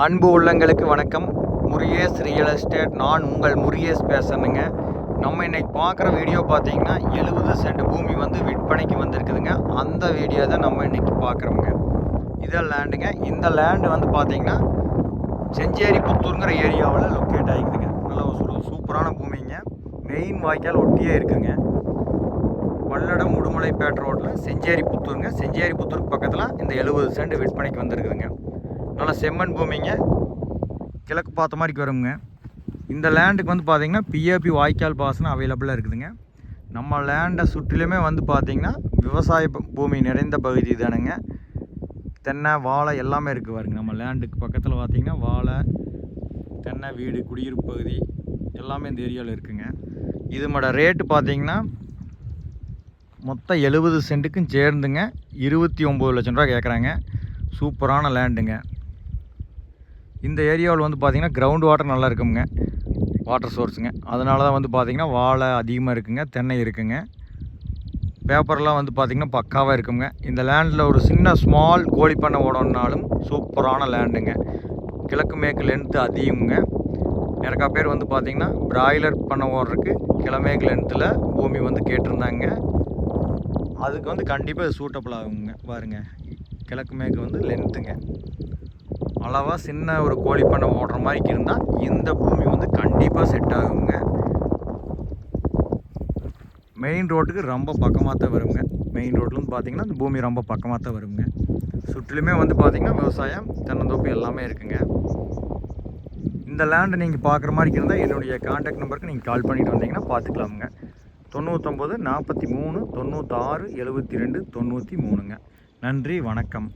அன்பு உள்ளங்களுக்கு வணக்கம். முருகேஷ் ரியல் எஸ்டேட் நான் உங்கள் முருகேஷ் பேசணுங்க நம்ம இன்னைக்கு பார்க்குற வீடியோ பார்த்தீங்கன்னா எழுபது சென்ட் பூமி வந்து விற்பனைக்கு வந்திருக்குதுங்க. அந்த வீடியோ தான் நம்ம இன்னைக்கு பார்க்குறோங்க இதான் லேண்டுங்க இந்த லேண்டு வந்து பார்த்தீங்கன்னா செஞ்சேரி புத்தூருங்கிற ஏரியாவில் லொக்கேட் ஆகிக்குதுங்க. நல்ல ஒரு சூப்பரான பூமிங்க. மெயின் வாய்க்கால் ஒட்டியே இருக்குங்க. பல்லடம் உடுமலைப்பேட்டை ரோட்டில் செஞ்சேரி புத்தூருங்க. செஞ்சேரி புத்தூருக்கு பக்கத்தில் இந்த எழுபது சென்ட் விற்பனைக்கு வந்திருக்குதுங்க. நல்லா செம்மண் பூமிங்க. கிழக்கு பார்த்த மாதிரிக்கு வருங்க. இந்த லேண்டுக்கு வந்து பார்த்தீங்கன்னா பிஏபி வாய்க்கால் பாசனம் அவைலபிளாக இருக்குதுங்க. நம்ம லேண்டை சுற்றிலுமே வந்து பார்த்திங்கன்னா விவசாய பூமி நிறைந்த பகுதி தானுங்க. தென்னை வாழை எல்லாமே இருக்குது பாருங்க. நம்ம லேண்டுக்கு பக்கத்தில் பார்த்திங்கன்னா வாழை தென்னை வீடு குடியிருப்பு பகுதி எல்லாமே இந்த ஏரியாவில் இருக்குங்க. இதோட ரேட்டு பார்த்தீங்கன்னா மொத்தம் எழுபது சென்ட்டுக்கும் சேர்ந்துங்க. இருபத்தி ஒம்பது லட்சம் ரூபா கேட்குறாங்க சூப்பரான லேண்டுங்க இந்த ஏரியாவில் வந்து பார்த்திங்கன்னா கிரவுண்ட் வாட்டர் நல்லா இருக்குங்க. வாட்டர் சோர்ஸுங்க அதனால தான் வந்து பார்த்திங்கன்னா வாழை அதிகமாக இருக்குங்க தென்னை இருக்குங்க. பேப்பர்லாம் வந்து பார்த்திங்கன்னா பக்காவாக இருக்குங்க. இந்த லேண்டில் ஒரு சின்ன ஸ்மால் கோழி பண்ணை ஓடணுன்னாலும் சூப்பரான லேண்டுங்க கிழக்கு மேற்கு லென்த்து அதிகமுங்க. நிறையா பேர் வந்து பார்த்திங்கன்னா பிராய்லர் பண்ண ஓடுறதுக்கு கிழமேற்கு லென்த்தில் பூமி வந்து கேட்டிருந்தாங்க. அதுக்கு வந்து கண்டிப்பாக சூட்டபிள் ஆகுங்க. பாருங்க. கிழக்கு மேற்கு வந்து லென்த்துங்க அளவாக சின்ன ஒரு கோழி பண்ணை ஓடுற மாதிரி இருந்தால் இந்த பூமி வந்து கண்டிப்பாக செட் ஆகுங்க. மெயின் ரோட்டுக்கு ரொம்ப பக்கமாக தான் வருங்க. மெயின் ரோட்லேருந்து பார்த்தீங்கன்னா இந்த பூமி ரொம்ப பக்கமாக தான் வருங்க. சுற்றிலுமே வந்து பார்த்தீங்கன்னா விவசாயம் தென்னந்தோப்பு எல்லாமே இருக்குங்க. இந்த லேண்டை நீங்கள் பார்க்குற மாதிரி இருந்தால் என்னுடைய காண்டாக்ட் நம்பருக்கு நீங்கள் கால் பண்ணிட்டு வந்தீங்கன்னா பார்த்துக்கலாமுங்க தொண்ணூற்றொம்பது நாற்பத்தி மூணு தொண்ணூற்றாறு எழுபத்தி ரெண்டு தொண்ணூற்றி மூணுங்க. நன்றி வணக்கம்.